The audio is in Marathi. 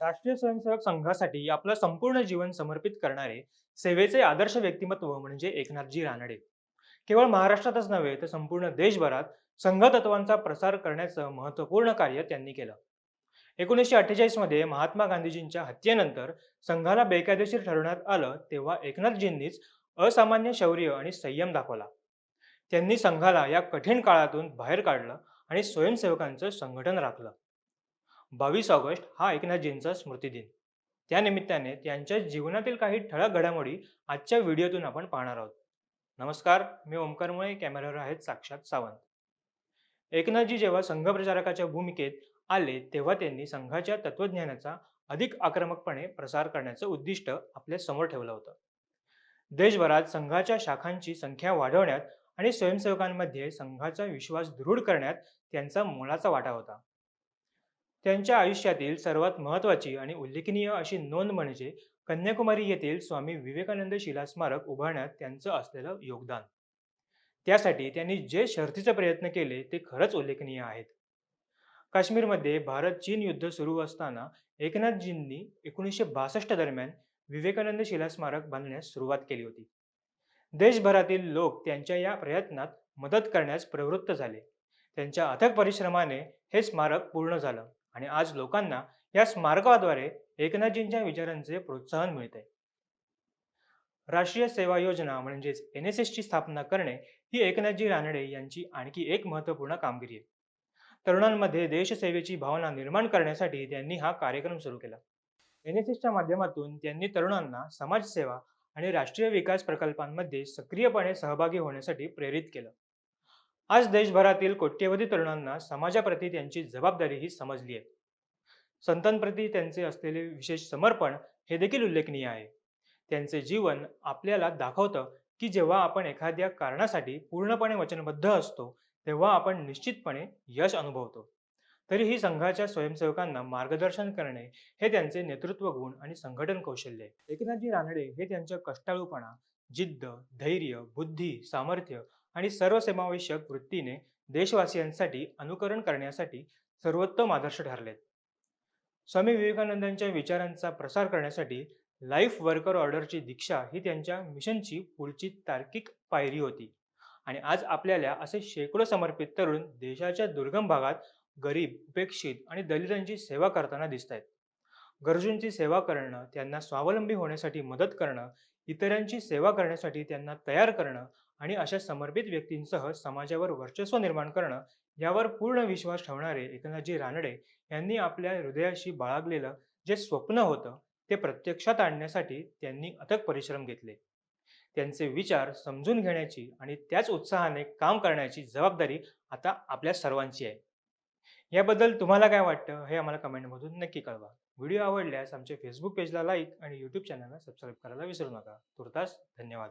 राष्ट्रीय स्वयंसेवक संघासाठी आपलं संपूर्ण जीवन समर्पित करणारे सेवेचे आदर्श व्यक्तिमत्व म्हणजे एकनाथजी रानडे. केवळ महाराष्ट्रातच नव्हे तर संपूर्ण देशभरात संघतत्वांचा प्रसार करण्याचं महत्त्वपूर्ण कार्य त्यांनी केलं. एकोणीसशे अठ्ठेचाळीसमध्ये महात्मा गांधीजींच्या हत्येनंतर संघाला बेकायदेशीर ठरवण्यात आलं तेव्हा एकनाथजींनीच असामान्य शौर्य आणि संयम दाखवला. त्यांनी संघाला या कठीण काळातून बाहेर काढलं आणि स्वयंसेवकांचं संघटन राखलं. बावीस ऑगस्ट हा एकनाथजींचा स्मृतिदिन. त्यानिमित्ताने त्यांच्या जीवनातील काही ठळक घडामोडी आजच्या व्हिडिओतून आपण पाहणार आहोत. नमस्कार मी ओमकार मुळे कॅमेऱ्यावर आहेत साक्षात सावंत. एकनाथजी जेव्हा संघ प्रचारकाच्या भूमिकेत आले तेव्हा त्यांनी संघाच्या तत्वज्ञानाचा अधिक आक्रमकपणे प्रसार करण्याचं उद्दिष्ट आपल्यासमोर ठेवलं होतं. देशभरात संघाच्या शाखांची संख्या वाढवण्यात आणि स्वयंसेवकांमध्ये संघाचा विश्वास दृढ करण्यात त्यांचा मोलाचा वाटा होता. त्यांच्या आयुष्यातील सर्वात महत्त्वाची आणि उल्लेखनीय अशी नोंद म्हणजे कन्याकुमारी येथील स्वामी विवेकानंद शिला स्मारक उभारण्यात त्यांचं असलेलं योगदान. त्यासाठी त्यांनी जे शर्थीचे प्रयत्न केले ते खरंच उल्लेखनीय आहेत. काश्मीरमध्ये भारत चीन युद्ध सुरू असताना एकनाथजींनी एकोणीसशे बासष्ट दरम्यान विवेकानंद शिला स्मारक बांधण्यास सुरुवात केली होती. देशभरातील लोक त्यांच्या या प्रयत्नात मदत करण्यास प्रवृत्त झाले. त्यांच्या अथक परिश्रमाने हे स्मारक पूर्ण झालं. आणि आज लोकांना या स्मारकाद्वारे एकनाथजींच्या विचारांचे प्रोत्साहन मिळते राष्ट्रीय सेवा योजना म्हणजेच एन एस एसची स्थापना करणे ही एकनाथजी रानडे यांची आणखी एक महत्त्वपूर्ण कामगिरी आहे. तरुणांमध्ये देशसेवेची भावना निर्माण करण्यासाठी त्यांनी हा कार्यक्रम सुरू केला. एन एस एसच्या माध्यमातून त्यांनी तरुणांना समाजसेवा आणि राष्ट्रीय विकास प्रकल्पांमध्ये सक्रियपणे सहभागी होण्यासाठी प्रेरित केलं. आज देशभरातील कोट्यवधी तरुणांना समाजाप्रती त्यांची जबाबदारी ही समजली आहे. संतांप्रती त्यांचे असलेले विशेष समर्पण हे देखील उल्लेखनीय आहे. त्यांचे जीवन आपल्याला दाखवतं की जेव्हा आपण एखाद्या कारणासाठी पूर्णपणे वचनबद्ध असतो तेव्हा आपण निश्चितपणे यश अनुभवतो. तरीही संघाच्या स्वयंसेवकांना मार्गदर्शन करणे हे त्यांचे नेतृत्व गुण आणि संघटन कौशल्य एकनाथजी रानडे हे त्यांच्या कष्टाळूपणा जिद्द धैर्य बुद्धी सामर्थ्य आणि सर्वसमावेशक वृत्तीने देशवासियांसाठी अनुकरण करण्यासाठी सर्वोत्तम आदर्श ठरलेत. स्वामी विवेकानंदांच्या विचारांचा प्रसार करण्यासाठी लाईफ वर्कर ऑर्डरची दीक्षा ही त्यांच्या मिशनची पुढची तार्किक पायरी होती. आणि आज आपल्याला असे शेकडो समर्पित तरुण देशाच्या दुर्गम भागात गरीब उपेक्षित आणि दलितांची सेवा करताना दिसत आहेत गरजूंची सेवा करणं त्यांना स्वावलंबी होण्यासाठी मदत करणं इतरांची सेवा करण्यासाठी त्यांना तयार करणं आणि अशा समर्पित व्यक्तींसह समाजावर वर्चस्व निर्माण करणं यावर पूर्ण विश्वास ठेवणारे एकनाथजी रानडे यांनी आपल्या हृदयाशी बाळगलेलं जे स्वप्न होतं ते प्रत्यक्षात आणण्यासाठी त्यांनी अथक परिश्रम घेतले. त्यांचे विचार समजून घेण्याची आणि त्याच उत्साहाने काम करण्याची जबाबदारी आता आपल्या सर्वांची आहे. याबद्दल तुम्हाला काय वाटतं हे आम्हाला कमेंटमधून नक्की कळवा. व्हिडिओ आवडल्यास आमच्या फेसबुक पेजला लाईक आणि यूट्यूब चॅनलला सबस्क्राईब करायला विसरू नका. तुर्तास धन्यवाद.